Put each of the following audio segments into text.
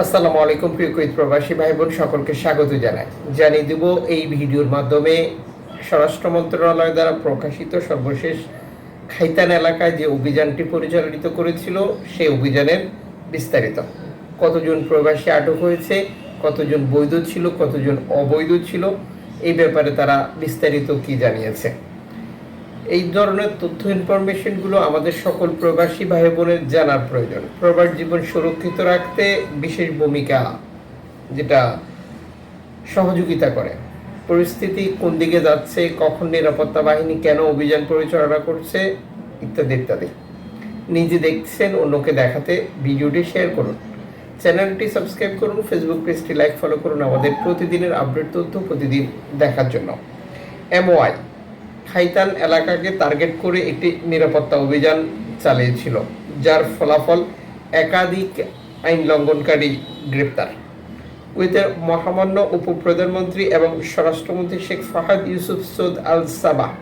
আসসালামু আলাইকুম, প্রিয় কুইত প্রবাসী ভাই বোন সকলকে স্বাগত জানাই। জানিয়ে দেব এই ভিডিওর মাধ্যমে স্বরাষ্ট্র মন্ত্রণালয় দ্বারা প্রকাশিত সর্বশেষ খাইতান এলাকায় যে অভিযানটি পরিচালিত করেছিল, সেই অভিযানের বিস্তারিত। কতজন প্রবাসী আটক হয়েছে, কতজন বৈধ ছিল, কতজন অবৈধ ছিল, এই ব্যাপারে তারা বিস্তারিত কি জানিয়েছে? এই ধরনের তথ্য ইনফরমেশনগুলো আমাদের সকল প্রবাসী ভাই বোনের জানার প্রয়োজন। প্রবাস জীবন সুরক্ষিত রাখতে বিশেষ ভূমিকা যেটা সহযোগিতা করে। পরিস্থিতি কোন দিকে যাচ্ছে, কখন নিরাপত্তা বাহিনী কেন অভিযান পরিচালনা করছে, ইত্যাদি ইত্যাদি। নিজে দেখছেন, অন্যকে দেখাতে ভিডিওটি শেয়ার করুন। চ্যানেলটি সাবস্ক্রাইব করুন ফেসবুক পেজটি লাইক ফলো করুন আমাদের প্রতিদিনের আপডেট তথ্য প্রতিদিন দেখার জন্য। এমওআই খাইতান এলাকাকে টার্গেট করে একটি নিরাপত্তা অভিযান চালিয়েছিল, যার ফলাফল একাধিক আইন লঙ্ঘনকারী গ্রেপ্তার। কুয়েতের মহামান্য উপপ্রধানমন্ত্রী এবং স্বরাষ্ট্রমন্ত্রী Sheikh Fahad Yusuf Saud Al Sabah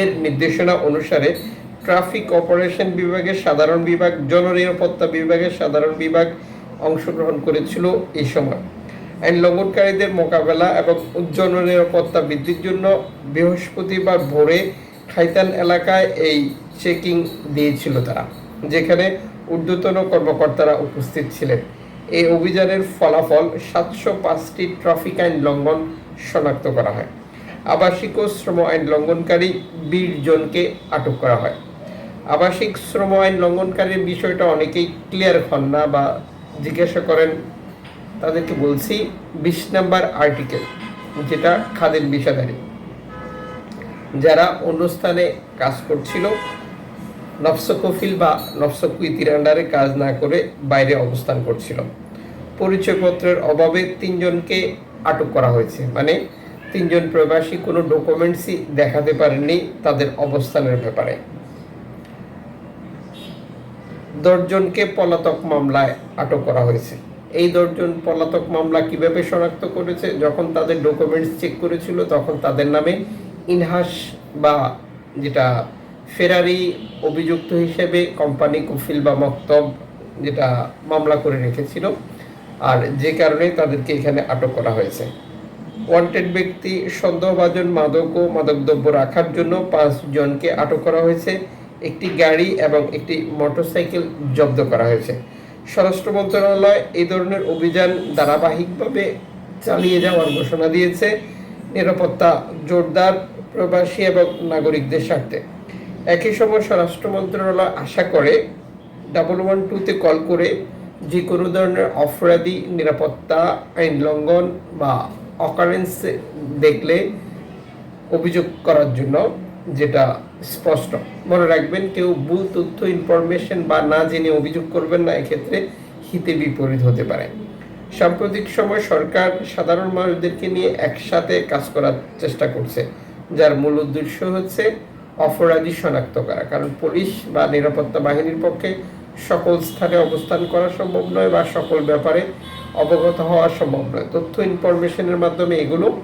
এর নির্দেশনা অনুসারে ট্রাফিক অপারেশন বিভাগের সাধারণ বিভাগ, জননিরাপত্তা বিভাগের সাধারণ বিভাগ অংশগ্রহণ করেছিল এই সময়। আইন লঙ্ঘনকারীদের মোকাবেলা এবং উজ্জ্বল নিরাপত্তা বৃদ্ধির জন্য বৃহস্পতিবার ভোরে খাইতান এলাকায় এই চেকিং দিয়েছিল তারা, যেখানে ঊর্ধ্বতন কর্মকর্তারা উপস্থিত ছিলেন। এই অভিযানের ফলাফল সাতশো পাঁচটি ট্রাফিক আইন লঙ্ঘন শনাক্ত করা হয়। আবাসিক ও শ্রম আইন লঙ্ঘনকারী বিশ জনকে আটক করা হয়। আবাসিক শ্রম আইন লঙ্ঘনকারীর বিষয়টা অনেকেই ক্লিয়ার হন না বা জিজ্ঞাসা করেন তাদেরকে বলছি বিশ নাম্বার আর্টিকেল যেটা খাদের বিষাদারি। যারা অন্য স্থানে কাজ করছিল, নফস কফিল বা নফস কুইতির আন্ডারে কাজ না করে বাইরে অবস্থান করছিল। পরিচয়পত্রের অভাবে তিনজনকে আটক করা হয়েছে। মানে তিনজন প্রবাসী কোনো ডকুমেন্টসই দেখাতে পারেননি তাদের অবস্থানের ব্যাপারে। দশজনকে পলাতক মামলায় আটক করা হয়েছে। এই দশজন পলাতক মামলা কীভাবে শনাক্ত করেছে, যখন তাদের ডকুমেন্টস চেক করেছিল, তখন তাদের নামে ইনহাস বা যেটা ফেরারি অভিযুক্ত হিসেবে কোম্পানি কফিল বা মক্তব যেটা মামলা করে রেখেছিল, আর যে কারণে তাদেরকে এখানে আটক করা হয়েছে। ওয়ান্টেড ব্যক্তি সন্দেহভাজন মাদক ও মাদকদ্রব্য রাখার জন্য পাঁচজনকে আটক করা হয়েছে, একটি গাড়ি এবং একটি মোটরসাইকেল জব্দ করা হয়েছে। স্বরাষ্ট্র মন্ত্রণালয় এই ধরনের অভিযান ধারাবাহিকভাবে চালিয়ে যাওয়ার ঘোষণা দিয়েছে। নিরাপত্তা জোরদার প্রবাসী এবং নাগরিকদের স্বার্থে। একই সময় স্বরাষ্ট্র মন্ত্রণালয় আশা করে ডাবল ওয়ান টুতে কল করে যে কোনো ধরনের অপরাধী নিরাপত্তা আইন লঙ্ঘন বা অকারেন্স দেখলে অভিযোগ করার জন্য যেটা স্পষ্ট। মনে রাখবেন, কেউ ভুল তথ্য ইনফরমেশন বা না জেনে অভিযোগ করবেন না, এক্ষেত্রে হিতে বিপরীত হতে পারে। সাম্প্রতিক সময় সরকার সাধারণ মানুষদেরকে নিয়ে একসাথে কাজ করার চেষ্টা করছে, যার মূল উদ্দেশ্য হচ্ছে অপরাধী শনাক্ত করা। কারণ পুলিশ বা নিরাপত্তা বাহিনীর পক্ষে সকল স্থানে অবস্থান করা সম্ভব নয় বা সকল ব্যাপারে অবগত হওয়া সম্ভব নয়। তথ্য ইনফরমেশনের মাধ্যমে এগুলো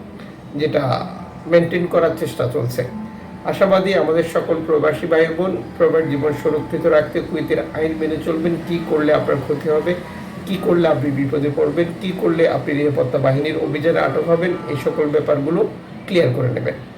যেটা মেনটেন করার চেষ্টা চলছে। আশাবাদী আমাদের সকল প্রবাসী ভাই বোন, প্রবাস জীবন সুরক্ষিত রাখতে কুয়েতের আইন মেনে চলবেন। কি করলে আপনার ক্ষতি হবে? কি করলে আপনি বিপদে পড়বেন? কি করলে আপনি নিরাপত্তা বাহিনীর অভিযানে আটক হবেন? এই সকল ব্যাপারগুলো ক্লিয়ার করে নেবেন।